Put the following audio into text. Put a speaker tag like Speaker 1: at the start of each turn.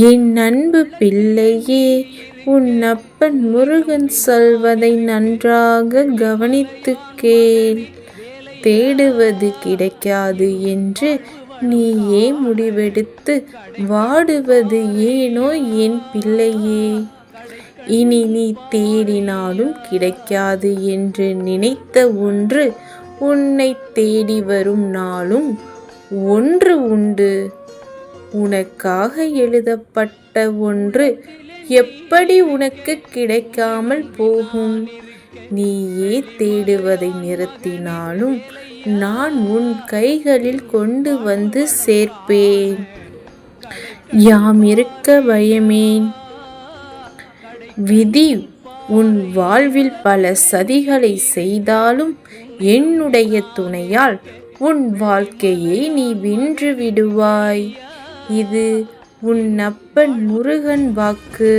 Speaker 1: என் அன்பு பிள்ளையே உன் அப்பன் முருகன் சொல்வதை நன்றாக கவனித்து கேள் தேடுவது கிடைக்காது என்று நீயே முடிவெடுத்து வாடுவது ஏனோ என் பிள்ளையே. இனி நீ தேடினாலும் கிடைக்காது என்று நினைத்த ஒன்று உன்னை தேடி வரும் நாளும் ஒன்று உண்டு. உனக்காக எழுதப்பட்ட ஒன்று எப்படி உனக்கு கிடைக்காமல் போகும்? நீயே தேடுவதை நிறுத்தினாலும் நான் உன் கைகளில் கொண்டு வந்து சேர்ப்பேன். யாம் இருக்க பயமேன் விதி உன் வாழ்வில் பல சதிகளை செய்தாலும் என்னுடைய துணையால் உன் வாழ்க்கையை நீ வென்று விடுவாய். இது உன் அப்பன் முருகன் வாக்கு.